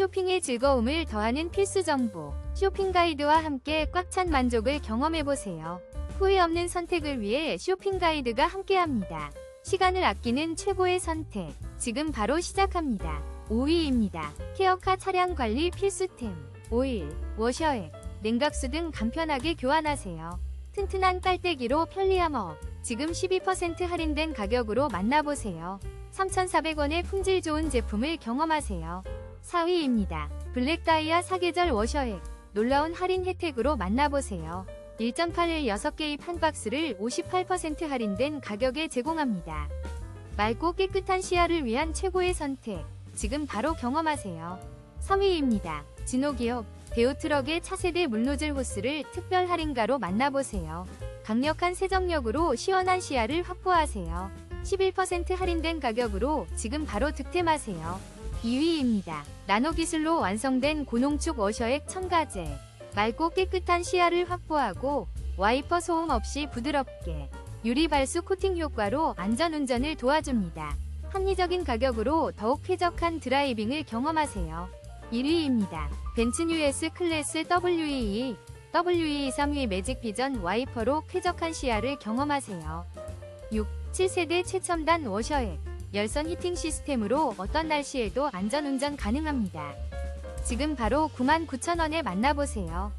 쇼핑의 즐거움을 더하는 필수 정보. 쇼핑 가이드와 함께 꽉 찬 만족을 경험해보세요. 후회 없는 선택을 위해 쇼핑 가이드가 함께합니다. 시간을 아끼는 최고의 선택. 지금 바로 시작합니다. 5위입니다. 케어카 차량 관리 필수템. 오일, 워셔액, 냉각수 등 간편하게 교환하세요. 튼튼한 깔때기로 편리함 업. 지금 12% 할인된 가격으로 만나보세요. 3,400원의 품질 좋은 제품을 경험하세요. 4위입니다. 블랙다이아 사계절 워셔액. 놀라운 할인 혜택으로 만나보세요. 1.8일 6개의 한 박스를 58% 할인된 가격에 제공합니다. 맑고 깨끗한 시야를 위한 최고의 선택. 지금 바로 경험하세요. 3위입니다. 진호기업 데오트럭의 차세대 물노즐 호스를 특별 할인가로 만나보세요. 강력한 세정력으로 시원한 시야를 확보하세요. 11% 할인된 가격으로 지금 바로 득템하세요. 2위입니다. 나노 기술로 완성된 고농축 워셔액 첨가제. 맑고 깨끗한 시야를 확보하고 와이퍼 소음 없이 부드럽게 유리 발수 코팅 효과로 안전운전을 도와줍니다. 합리적인 가격으로 더욱 쾌적한 드라이빙을 경험하세요. 1위입니다. 벤츠 US 클래스 WEE WE3위 매직 비전 와이퍼로 쾌적한 시야를 경험하세요. 6. 7세대 최첨단 워셔액 열선 히팅 시스템으로 어떤 날씨에도 안전운전 가능합니다. 지금 바로 99,000원에 만나보세요.